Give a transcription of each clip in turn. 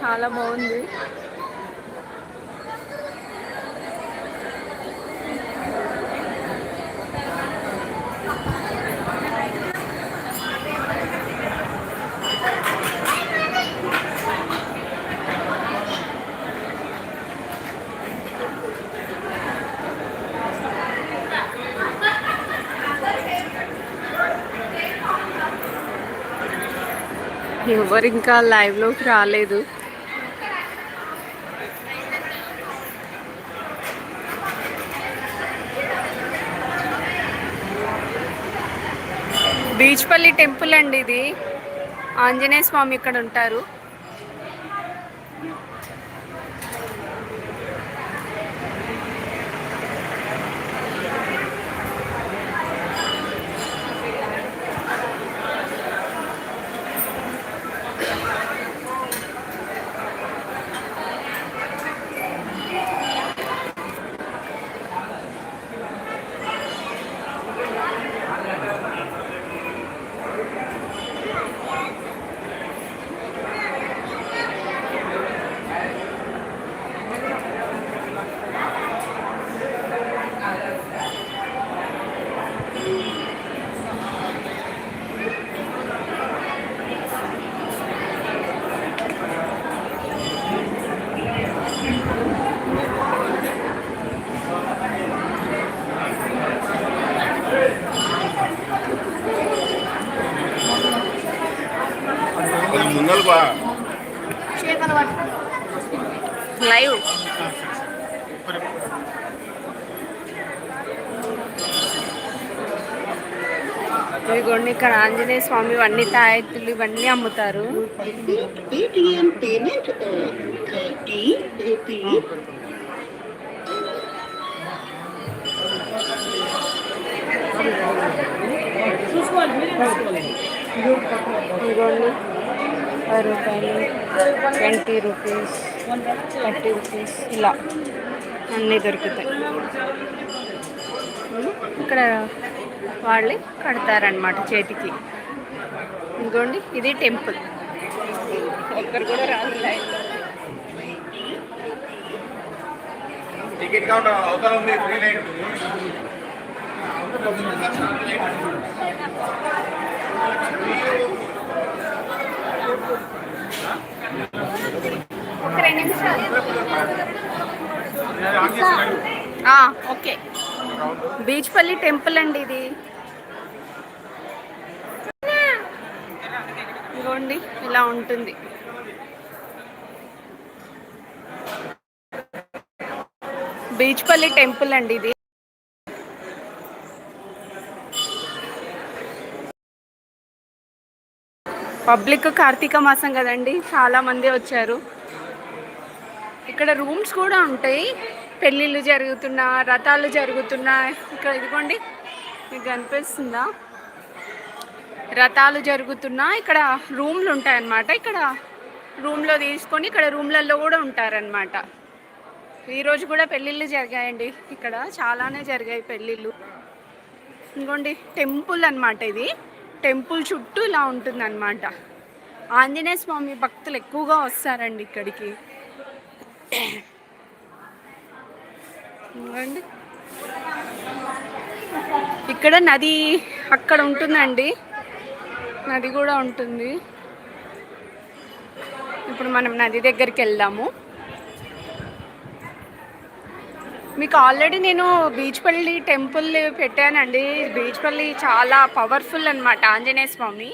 చాలా బాగుంది. ఎవరు ఇంకా లైవ్లోకి రాలేదు. బీచ్పల్లి టెంపుల్ అండి ఇది. ఆంజనేయ స్వామి ఇక్కడ ఉంటారు. ఇదిగోండి ఇక్కడ ఆంజనేయ స్వామి ఇవన్నీ తాయెత్తులు ఇవన్నీ అమ్ముతారు. Paytm payment of 30 rupees. ఇదిగోండి పది రూపాయలు ట్వంటీ రూపీస్ థర్టీ రూపీస్ ఇలా. అన్నీ దొరుకుతాయి. ఇక్కడ వాళ్ళే కడతారనమాట చేతికి. ఇదిగోండి ఇది టెంపుల్. ఒక్కరు కూడా రాదు లైన్లో టికెట్ కౌంటర్ అవతల ఉంది ఫ్రీ లైన్ ఒక రెండు నిమిషాలు. ఓకే. బీచ్పల్లి టెంపుల్ అండి ఇది. ఇదిగోండి ఇలా ఉంటుంది. బీచ్పల్లి టెంపుల్ అండి ఇది. పబ్లిక్ కార్తీక మాసం కదండి చాలా మంది వచ్చారు. ఇక్కడ రూమ్స్ కూడా ఉంటాయి. పెళ్ళిళ్ళు జరుగుతున్నా రథాలు జరుగుతున్నా. ఇక్కడ ఇదిగోండి మీకు కనిపిస్తుందా? రథాలు జరుగుతున్నా ఇక్కడ రూమ్లు ఉంటాయన్నమాట. ఇక్కడ రూమ్లో తీసుకొని ఇక్కడ రూమ్లలో కూడా ఉంటారనమాట ఈరోజు కూడా పెళ్ళిళ్ళు జరిగాయండి. ఇక్కడ చాలానే జరిగాయి పెళ్ళిళ్ళు. ఇంకోండి టెంపుల్ అన్నమాట ఇది. టెంపుల్ చుట్టూ ఇలా ఉంటుంది అనమాట ఆంజనేయ స్వామి భక్తులు ఎక్కువగా వస్తారండి ఇక్కడికి. ఇదిగోండి. ఇక్కడ నది అక్కడ ఉంటుందండి. నది కూడా ఉంటుంది. ఇప్పుడు మనం నది దగ్గరికి వెళ్దాము. మీకు ఆల్రెడీ నేను బీచ్పల్లి టెంపుల్ పెట్టానండి. బీచ్పల్లి చాలా పవర్ఫుల్ అనమాట ఆంజనేయ స్వామి.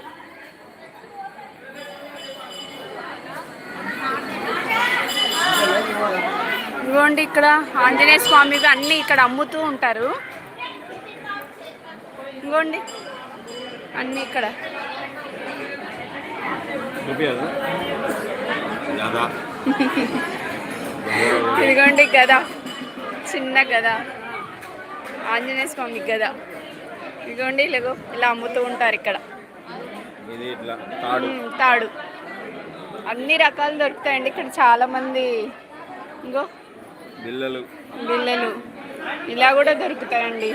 ఇదిగోండి ఇక్కడ ఆంజనేయ స్వామిగా అన్నీ ఇక్కడ అమ్ముతూ ఉంటారు. ఇదిగోండి. అన్నీ ఇక్కడ. ఇదిగోండి గద. చిన్న గద. ఆంజనేయ స్వామి గద. ఇదిగోండి ఇలాగో ఇలా అమ్ముతూ ఉంటారు ఇక్కడ. తాడు. అన్ని రకాలు దొరుకుతాయండి. ఇక్కడ చాలా మంది. ఇంకో బిల్లలు. బిల్లలు. ఇలా కూడా దొరుకుతాయండి.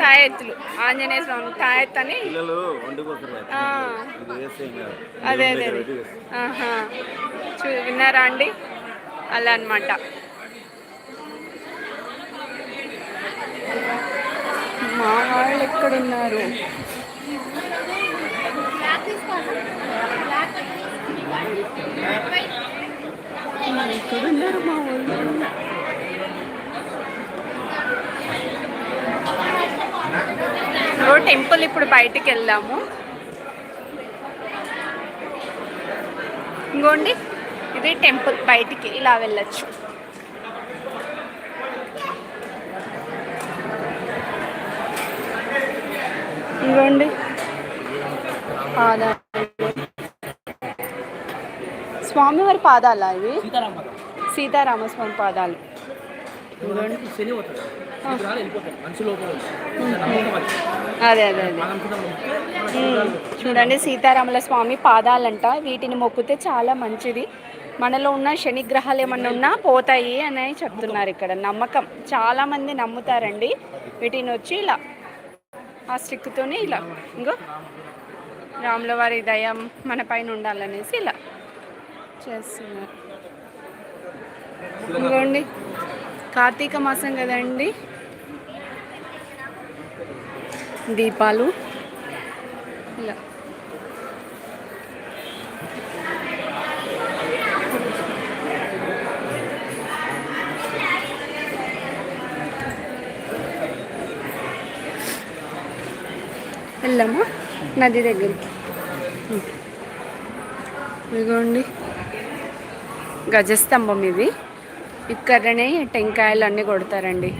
తాయెత్తులు. ఆంజనేయ స్వామి తాయెత్తు అని. అదే అదే చూ విన్నారా అండి? అలా అన్నమాట. మా వాళ్ళు ఎక్కడున్నారు? మా వాళ్ళు టెంపుల్ ఇప్పుడు బయటికి వెళ్దాము. ఇంకోండి ఇది టెంపుల్ బయటికి ఇలా వెళ్ళొచ్చు. ఇంకోండి. ఆధార్ స్వామివారి పాదాలా ఇవి? సీతారామస్వామి పాదాలు. అదే అదే అదే. చూడండి సీతారాముల స్వామి పాదాలంట. వీటిని మొక్కితే చాలా మంచిది. మనలో ఉన్న శని గ్రహాలు ఏమన్నా ఉన్నా పోతాయి అని చెప్తున్నారు ఇక్కడ. నమ్మకం. చాలా మంది నమ్ముతారండి. వీటిని వచ్చి ఇలా ఆ స్టిక్తోనే ఇలా ఇంకో రాముల వారి దయం మన పైన ఉండాలనేసి ఇలా. చేస్తున్నారు ఇంకోండి. కార్తీక మాసం కదండి. దీపాలు. ఇలా. వెళ్ళామా నది దగ్గరికి. ఇదిగోండి. గజస్తంభం ఇది. ఇక్కడనే టెంకాయలు అన్నీ కొడతారండి.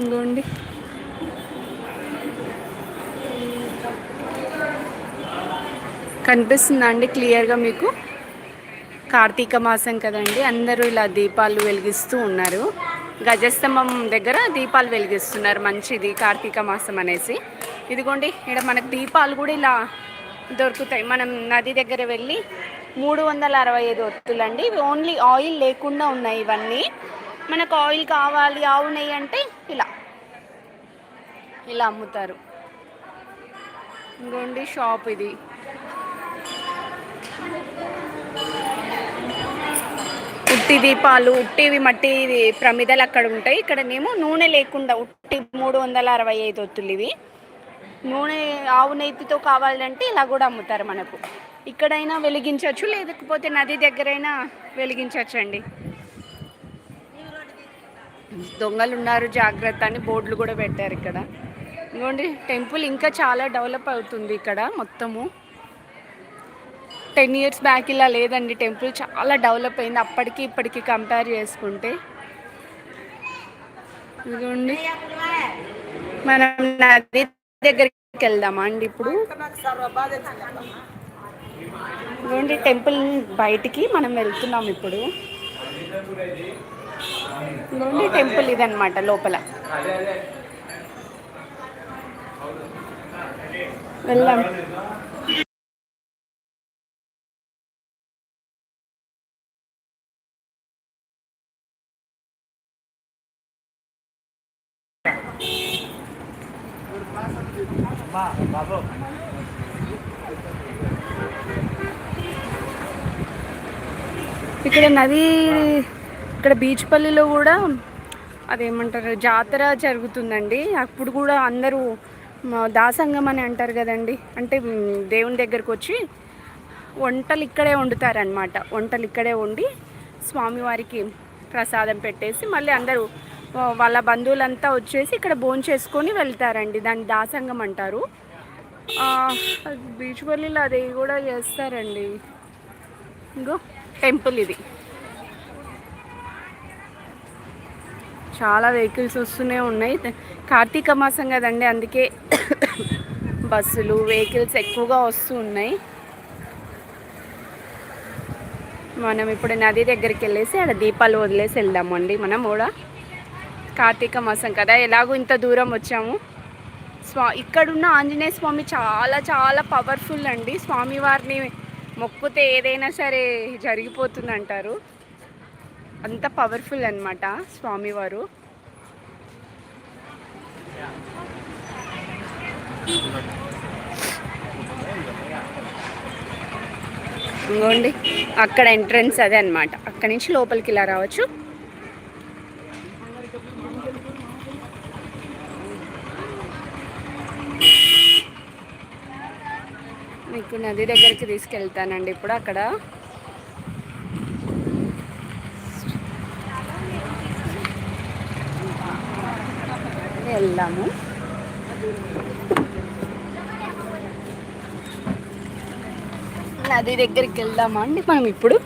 ఇంకోండి కనిపిస్తుందా అండి క్లియర్గా మీకు? కార్తీక మాసం కదండి. అందరూ ఇలా దీపాలు వెలిగిస్తూ ఉన్నారు. గజస్తంభం దగ్గర దీపాలు వెలిగిస్తున్నారు మంచిది కార్తీక మాసం అనేసి. ఇదిగోండి ఇక్కడ మనకు దీపాలు కూడా ఇలా దొరుకుతాయి. మనం నది దగ్గర వెళ్ళి మూడు వందల అరవై ఐదు ఒత్తులండి ఇవి ఓన్లీ ఆయిల్ లేకుండా ఉన్నాయి ఇవన్నీ. మనకు ఆయిల్ కావాలి ఆవు నెయ్యి అంటే ఇలా ఇలా అమ్ముతారు. ఇంకోండి షాప్ ఇది. ఉట్టి దీపాలు ఉట్టివి మట్టి ప్రమిదలు అక్కడ ఉంటాయి. ఇక్కడనేమో నూనె లేకుండా ఉట్టి మూడు వందల అరవై ఐదు ఒత్తులు ఇవి. నూనె ఆవు నెయ్యితో కావాలంటే ఇలా కూడా అమ్ముతారు మనకు. ఇక్కడైనా వెలిగించవచ్చు లేకపోతే నది దగ్గరైనా వెలిగించవచ్చు అండి దొంగలు ఉన్నారు జాగ్రత్త అని బోర్డులు కూడా పెట్టారు ఇక్కడ. ఇదిగోండి టెంపుల్ ఇంకా చాలా డెవలప్ అవుతుంది ఇక్కడ మొత్తము. టెన్ ఇయర్స్ బ్యాక్ ఇలా లేదండి. టెంపుల్ చాలా డెవలప్ అయింది. అప్పటికి ఇప్పటికి కంపేర్ చేసుకుంటే. ఇదిగోండి. మనం నది దగ్గరికి వెళ్దామా అండి ఇప్పుడు? ఇదిగోండి టెంపుల్ బయటికి మనం వెళ్తున్నాం ఇప్పుడు. ఇదిగోండి టెంపుల్ ఇదన్నమాట లోపల. వెళ్దాం. ఇక్కడ నది ఇక్కడ బీచ్పల్లిలో కూడా అదేమంటారు జాతర జరుగుతుందండి. అప్పుడు కూడా అందరూ దాసంగం అని అంటారు కదండి. అంటే దేవుని దగ్గరకు వచ్చి వంటలు ఇక్కడే వండుతారనమాట వంటలు ఇక్కడే వండి స్వామివారికి ప్రసాదం పెట్టేసి మళ్ళీ అందరూ వాళ్ళ బంధువులంతా వచ్చేసి ఇక్కడ భోజనం చేసుకొని వెళ్తారండి. దాన్ని దాసంగం అంటారు. బీచ్ పల్లిలో అది కూడా చేస్తారండి. ఇంకో టెంపుల్ ఇది. చాలా వెహికల్స్ వస్తూనే ఉన్నాయి. కార్తీక మాసం కదండి అందుకే బస్సులు వెహికల్స్ ఎక్కువగా వస్తూ ఉన్నాయి. మనం ఇప్పుడు నది దగ్గరికి వెళ్ళేసి ఆడ దీపాలు వదిలేసి వెళ్దామండి. మనం కూడా కార్తీక మాసం కదా ఎలాగో ఇంత దూరం వచ్చాము. స్వా ఇక్కడున్న ఆంజనేయ స్వామి చాలా చాలా పవర్ఫుల్ అండి. స్వామివారిని మొక్కుతే ఏదైనా సరే జరిగిపోతుంది అంటారు అంత పవర్ఫుల్ అనమాట స్వామివారు. ఇంకోండి అక్కడ ఎంట్రన్స్ అదే అనమాట అక్కడి నుంచి లోపలికి ఇలా రావచ్చు. మీకు నది దగ్గరికి తీసుకెళ్తానండి ఇప్పుడు అక్కడ. వెళ్దాము. నది దగ్గరికి వెళ్దామా అండి మనం ఇప్పుడు?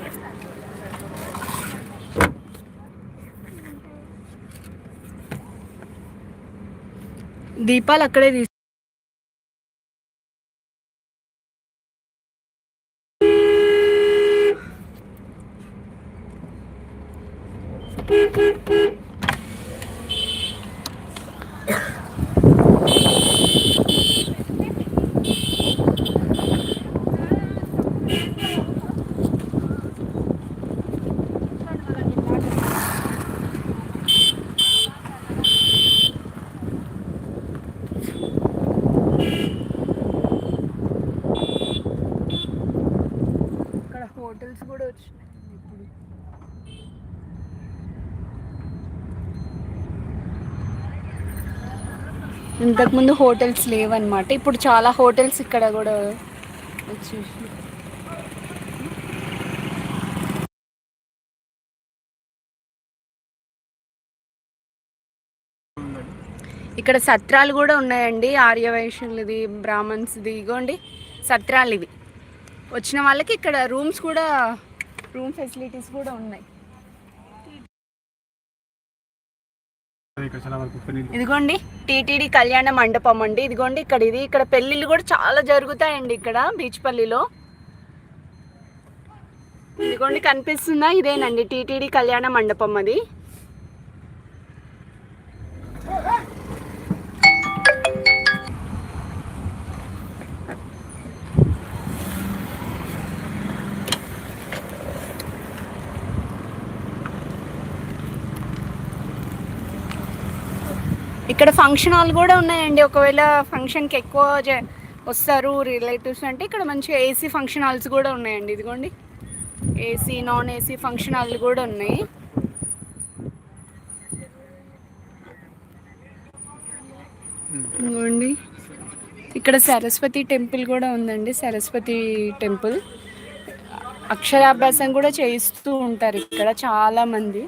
దీపాలు అక్కడే తీసు Beep, beep, beep. అంతకుముందు హోటల్స్ లేవన్నమాట. ఇప్పుడు చాలా హోటల్స్ ఇక్కడ కూడా వచ్చేసి ఇక్కడ సత్రాలు కూడా ఉన్నాయండి. ఆర్యవైశ్యులది బ్రాహ్మణ్స్ది. ఇగోండి సత్రాలు ఇవి. వచ్చిన వాళ్ళకి ఇక్కడ రూమ్స్ కూడా రూమ్ ఫెసిలిటీస్ కూడా ఉన్నాయి. ఇదిగోండి టీటీడీ కళ్యాణ మండపం అండి. ఇదిగోండి ఇక్కడ ఇది ఇక్కడ పెళ్ళిళ్ళు కూడా చాలా జరుగుతాయండి ఇక్కడ బీచ్పల్లిలో ఇదిగోండి కనిపిస్తుందా? ఇదేనండి టీటీడీ కళ్యాణ మండపం అది. ఇక్కడ ఫంక్షన్ హాల్ కూడా ఉన్నాయండి. ఒకవేళ ఫంక్షన్కి ఎక్కువ వస్తారు రిలేటివ్స్ అంటే ఇక్కడ మంచిగా ఏసీ ఫంక్షన్ హాల్స్ కూడా ఉన్నాయండి. ఇదిగోండి. AC non AC function hall కూడా ఉన్నాయి. ఇదిగోండి. ఇక్కడ సరస్వతి టెంపుల్ కూడా ఉందండి. సరస్వతి టెంపుల్ అక్షరాభ్యాసం కూడా చేయిస్తూ ఉంటారు ఇక్కడ చాలామంది.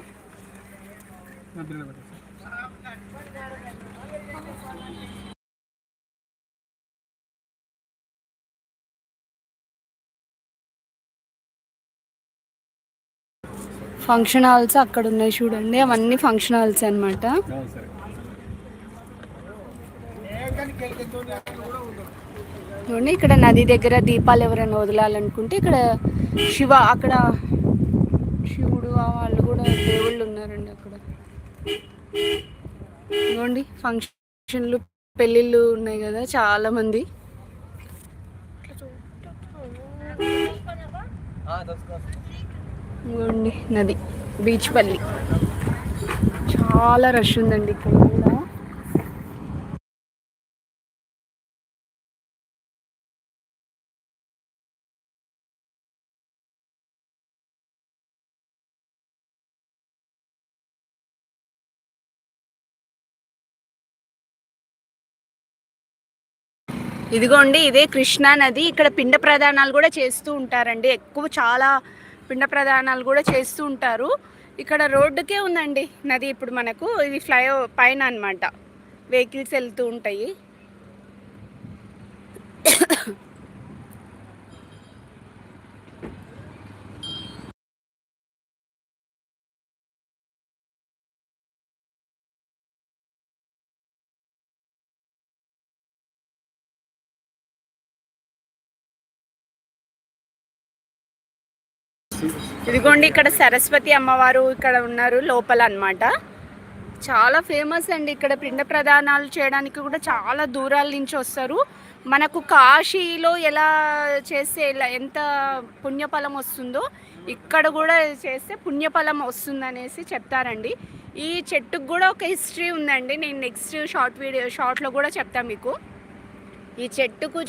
ఫంక్షన్ హాల్స్ అక్కడ ఉన్నాయి చూడండి. అవన్నీ ఫంక్షన్ హాల్స్ అనమాట చూడండి ఇక్కడ నది దగ్గర దీపాలు ఎవరైనా వదలాలనుకుంటే ఇక్కడ శివ అక్కడ శివుడు వాళ్ళు కూడా దేవుళ్ళు ఉన్నారండి అక్కడ. చూడండి ఫంక్షన్లు పెళ్ళిళ్ళు ఉన్నాయి కదా చాలా మంది ఇదిగోండి నది బీచ్ పల్లి. చాలా రష్ ఉందండి ఇక్కడ కూడా. ఇదిగోండి ఇదే కృష్ణా నది. ఇక్కడ పిండ ప్రదానాలు కూడా చేస్తూ ఉంటారండి. ఎక్కువ చాలా పిండ ప్రదానాలు కూడా చేస్తూ ఉంటారు. ఇక్కడ రోడ్డుకే ఉందండి నది ఇప్పుడు మనకు. ఇది ఫ్లై పైన అన్నమాట. వెహికల్స్ వెళ్తూ ఉంటాయి. ఇదిగోండి ఇక్కడ సరస్వతి అమ్మవారు ఇక్కడ ఉన్నారు లోపల అన్నమాట. చాలా ఫేమస్ అండి ఇక్కడ పిండ ప్రదానాలు చేయడానికి కూడా చాలా దూరాల నుంచి వస్తారు. మనకు కాశీలో ఎలా చేస్తే ఎలా ఎంత పుణ్యఫలం వస్తుందో ఇక్కడ కూడా చేస్తే పుణ్యఫలం వస్తుందనేసి చెప్తారండి. ఈ చెట్టుకు కూడా ఒక హిస్టరీ ఉందండి నేను నెక్స్ట్ షార్ట్ వీడియో షార్ట్లో కూడా చెప్తాను మీకు. ఈ చెట్టుకు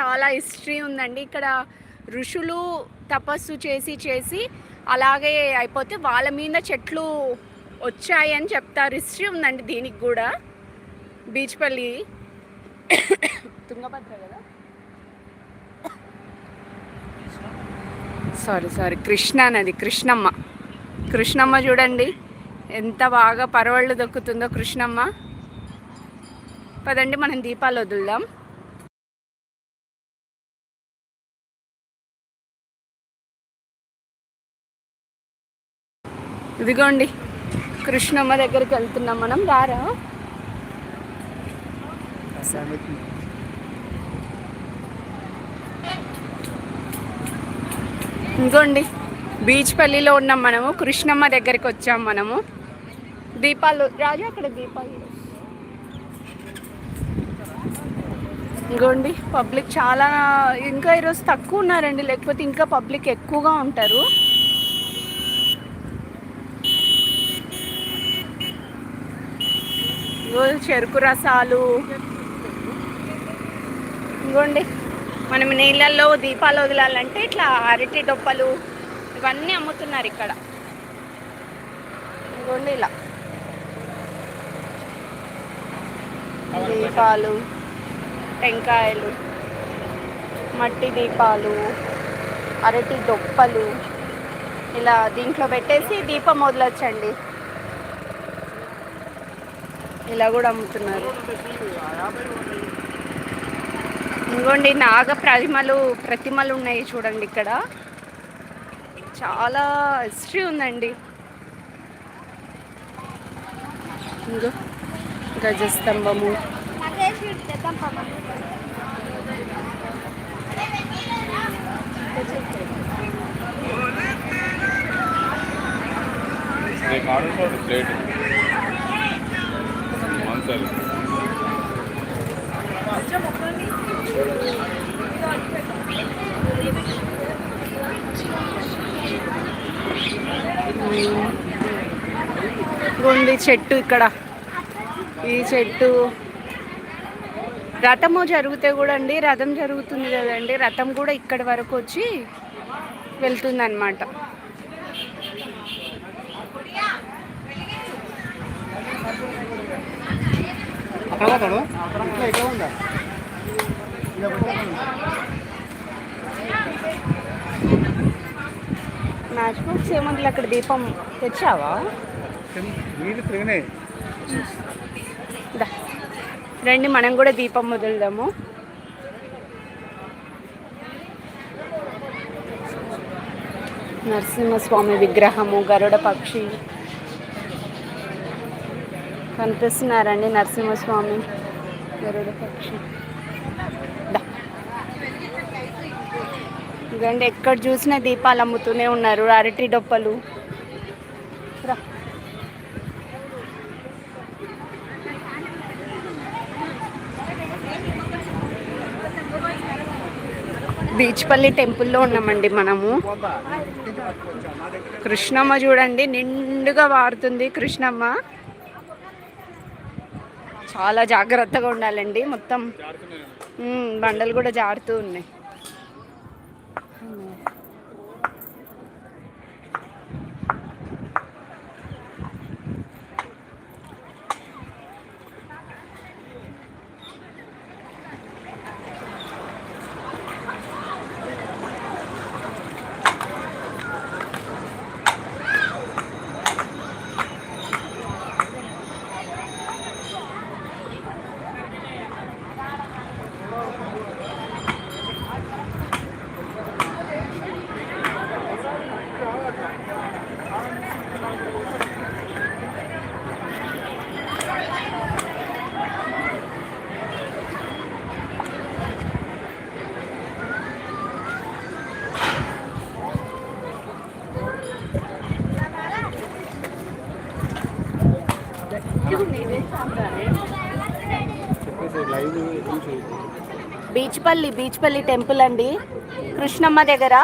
చాలా హిస్టరీ ఉందండి. ఇక్కడ ఋషులు తపస్సు చేసి చేసి అలాగే అయిపోతే వాళ్ళ మీద చెట్లు వచ్చాయి అని చెప్తారు. హిస్టరీ ఉందండి దీనికి కూడా. బీచ్పల్లి. తుంగభద్ర కదా? Sorry sorry. కృష్ణా నది కృష్ణమ్మ. కృష్ణమ్మ చూడండి. ఎంత బాగా పరవళ్ళు దొక్కుతుందో కృష్ణమ్మ. పదండి మనం దీపాలు వదులుదాం. ఇదిగోండి కృష్ణమ్మ దగ్గరికి వెళ్తున్నాం మనం. రారా? ఇంకోండి బీచ్ పల్లిలో ఉన్నాం మనము. కృష్ణమ్మ దగ్గరికి వచ్చాం మనము. దీపాలు రాజు అక్కడ దీపాలు ఇంకోండి పబ్లిక్ చాలా ఇంకా ఈరోజు తక్కువ ఉన్నారండి. లేకపోతే ఇంకా పబ్లిక్ ఎక్కువగా ఉంటారు. చెరుకు రసాలు. ఇంకోండి మనం నీళ్ళల్లో దీపాలు వదలాలంటే ఇట్లా అరటి డొప్పలు ఇవన్నీ అమ్ముతున్నారు ఇక్కడ. ఇంకోండి ఇలా. దీపాలు టెంకాయలు మట్టి దీపాలు అరటి దొప్పలు ఇలా దీంట్లో పెట్టేసి దీపం వదలొచ్చండి. ఇలా కూడా అమ్ముతున్నారు. ఇంకోండి నాగ ప్రతిమలు ప్రతిమలు ఉన్నాయి చూడండి ఇక్కడ. చాలా హిస్టరీ ఉందండి. ఇంకో గజస్తంభము ప్లేట్. ఉంది చెట్టు ఇక్కడ. ఈ చెట్టు రథము జరిగితే కూడా అండి రథం జరుగుతుంది కదండి రథం కూడా ఇక్కడి వరకు వచ్చి వెళ్తుంది అక్కడ ఉందా? మ్యాచ్ బాక్స్ ఏముంది అక్కడ దీపం తెచ్చావా. రండి మనం కూడా దీపం వదులుదాము నరసింహస్వామి విగ్రహము గరుడ పక్షి. కనిపిస్తున్నారండి నరసింహస్వామి గరుడ పక్షి. ఇదండి ఎక్కడ చూసినా దీపాలు అమ్ముతూనే ఉన్నారు అరటి డొప్పలు. బీచ్పల్లి టెంపుల్లో ఉన్నామండి మనము. కృష్ణమ్మ చూడండి నిండుగా వారుతుంది కృష్ణమ్మ. చాలా జాగ్రత్తగా ఉండాలండి. మొత్తం బండలు కూడా జారుతూ ఉన్నాయి. బీచ్పల్లి బీచ్పల్లి టెంపుల్ అండి. కృష్ణమ్మ దగ్గర.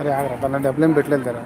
అరే ఆగరా తన డబ్బులు ఏం పెట్టలేదు కదా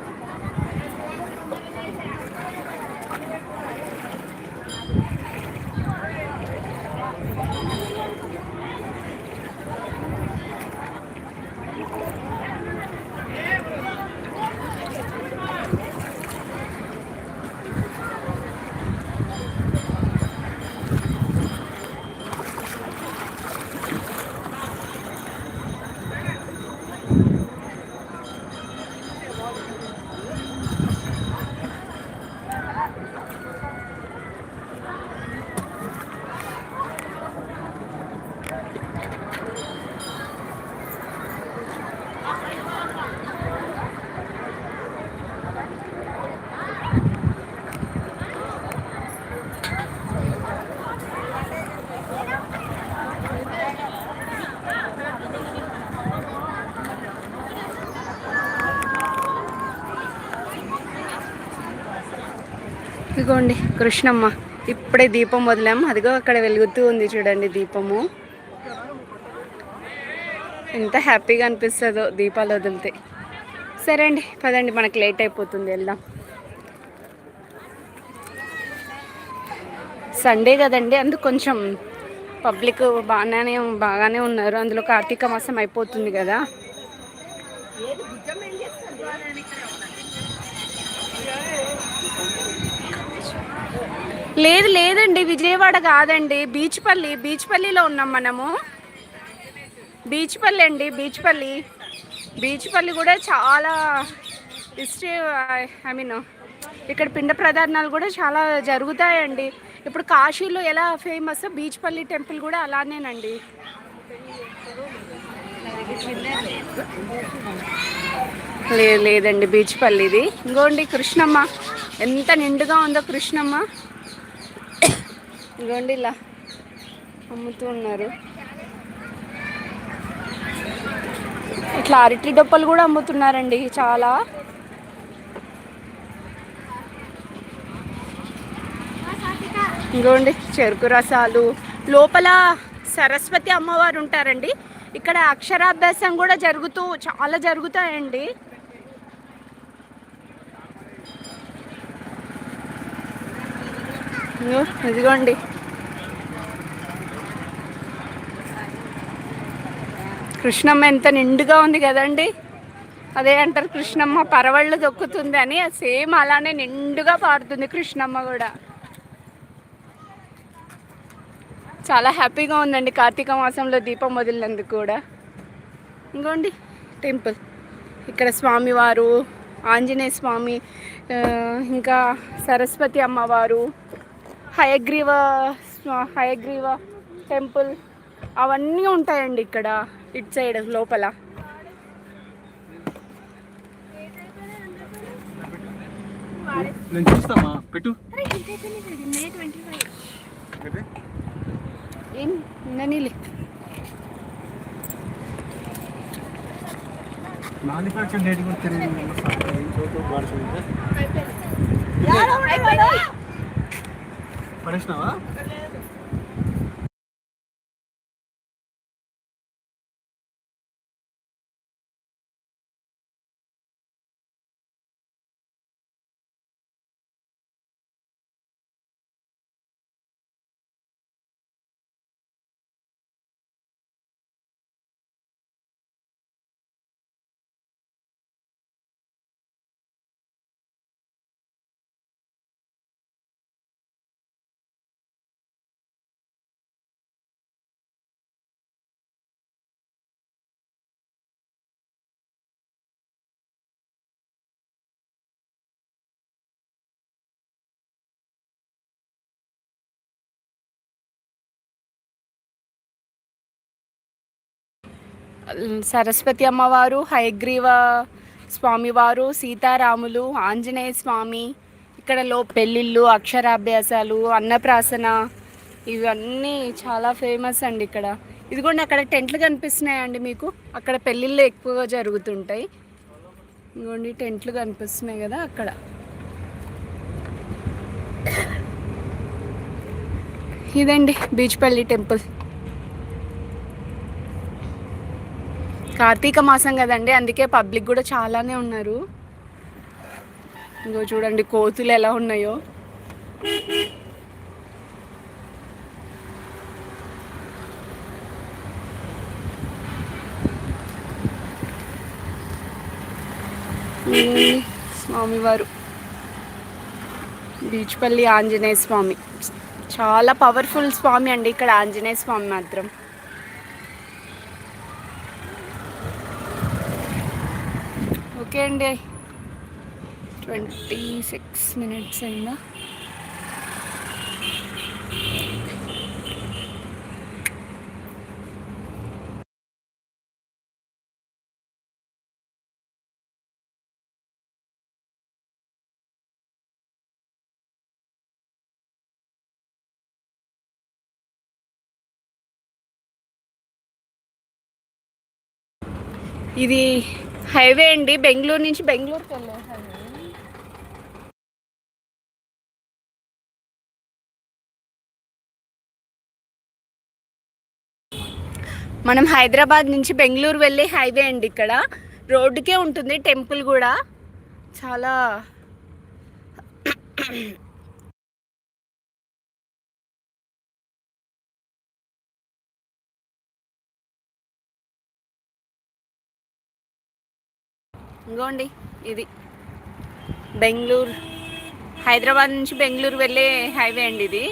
ఇదిగోండి కృష్ణమ్మ. ఇప్పుడే దీపం వదిలాము అదిగో అక్కడ వెలుగుతూ ఉంది చూడండి దీపము. ఎంత హ్యాపీగా అనిపిస్తుందో దీపాలు వదిలితే. సరే అండి పదండి మనకు లేట్ అయిపోతుంది వెళ్దాం. సండే కదండి అందుకు కొంచెం పబ్లిక్ బాగానే బాగానే ఉన్నారు. అందులో కార్తీక మాసం అయిపోతుంది కదా. లేదు లేదండి. విజయవాడ కాదండి. బీచ్పల్లి బీచ్పల్లిలో ఉన్నాం మనము. బీచ్పల్లి అండి బీచ్పల్లి. బీచ్పల్లి కూడా చాలా హిస్టరీ ఐ మీన్ ఇక్కడ పిండ ప్రదానాలు కూడా చాలా జరుగుతాయండి. ఇప్పుడు కాశీలో ఎలా ఫేమస్ బీచ్పల్లి టెంపుల్ కూడా అలానేనండి. లేదు లేదండి బీచ్పల్లిది ఇంకోండి కృష్ణమ్మ. ఎంత నిండుగా ఉందో కృష్ణమ్మ. ఇంకోండి ఇలా అమ్ముతూ ఉన్నారు. ఇట్లా అరటి డొప్పలు కూడా అమ్ముతున్నారండి చాలా. ఇంకోండి చెరుకు రసాలు. లోపల సరస్వతి అమ్మవారు ఉంటారండి. ఇక్కడ అక్షరాభ్యాసం కూడా జరుగుతూ చాలా జరుగుతాయండి. ఇదిగోండి. కృష్ణమ్మ ఎంత నిండుగా ఉంది కదండి. అదే అంటారు కృష్ణమ్మ పరవళ్ళు దొక్కుతుంది అని. సేమ్ అలానే నిండుగా పారుతుంది కృష్ణమ్మ కూడా. చాలా హ్యాపీగా ఉందండి కార్తీక మాసంలో దీపం వదిలినందుకు కూడా. ఇంకోండి టెంపుల్. ఇక్కడ స్వామివారు ఆంజనేయ స్వామి ఇంకా సరస్వతి అమ్మవారు హయగ్రీవ హయగ్రీవ టెంపుల్ అవన్నీ ఉంటాయండి ఇక్కడ ఇటు సైడ్ లోపల నేను చూస్తామా పెట్టు ఏం ననీలి మ్యానుఫ్యాక్చర్ డేట్ కూడా తెలియదు పడేసినావా? సరస్వతి అమ్మవారు హయగ్రీవ స్వామివారు సీతారాములు ఆంజనేయ స్వామి ఇక్కడ లో పెళ్ళిళ్ళు అక్షరాభ్యాసాలు అన్నప్రాసన ఇవన్నీ చాలా ఫేమస్ అండి ఇక్కడ. ఇదిగోండి అక్కడ టెంట్లు కనిపిస్తున్నాయండి మీకు. అక్కడ పెళ్ళిళ్ళు ఎక్కువగా జరుగుతుంటాయి. ఇదిగోండి టెంట్లు కనిపిస్తున్నాయి కదా అక్కడ. ఇదండి బీచ్పల్లి టెంపుల్. కార్తీక మాసం కదండి అందుకే పబ్లిక్ కూడా చాలానే ఉన్నారు. ఇంకో చూడండి కోతులు ఎలా ఉన్నాయో. స్వామివారు. బీచ్పల్లి ఆంజనేయ స్వామి. చాలా పవర్ఫుల్ స్వామి అండి ఇక్కడ ఆంజనేయ స్వామి మాత్రం. ఓకే అండి ట్వంటీ సిక్స్ మినిట్స్ అయిందా ఇది హైవే అండి బెంగళూరు నుంచి బెంగళూరుకి వెళ్ళే. హైవే మనం హైదరాబాద్ నుంచి బెంగళూరు వెళ్ళే హైవే అండి ఇక్కడ. రోడ్డుకే ఉంటుంది టెంపుల్ కూడా. చాలా ఇంకోండి ఇది. బెంగళూరు. హైదరాబాద్ నుంచి బెంగళూరు వెళ్ళే హైవే అండి ఇది.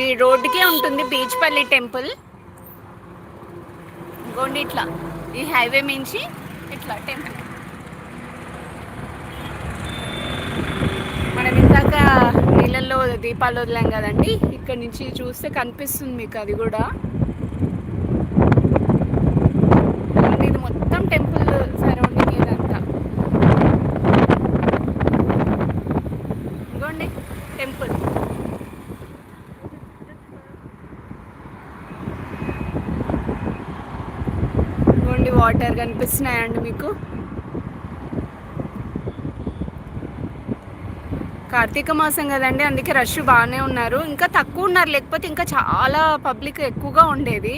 ఈ రోడ్డుకే ఉంటుంది బీచ్పల్లి టెంపుల్. ఇంకోండి ఇట్లా ఈ హైవే మించి ఇట్లా టెంపుల్. మనం ఇందాక నీళ్ళల్లో దీపాలు వదిలాం కదండి ఇక్కడ నుంచి చూస్తే కనిపిస్తుంది మీకు అది కూడా చూడండి, ఇది మొత్తం టెంపుల్ సరౌండింగ్ ఇదంతా ఇదిగోండి టెంపుల్ ఇదిగోండి వాటర్ కనిపిస్తున్నాయండి మీకు? కార్తీక మాసం కదండి అందుకే రష్ బాగానే ఉన్నారు. ఇంకా తక్కువ ఉన్నారు లేకపోతే ఇంకా చాలా పబ్లిక్ ఎక్కువగా ఉండేది.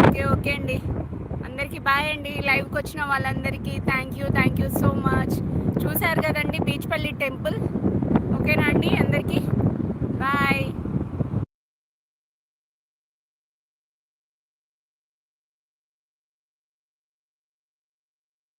ఓకే ఓకే అండి. అందరికీ బాయ్ అండి. లైవ్కి వచ్చిన వాళ్ళందరికీ thank you thank you so much చూశారు కదండి బీచ్పల్లి టెంపుల్ ఓకేనా అండి అందరికీ? బాయ్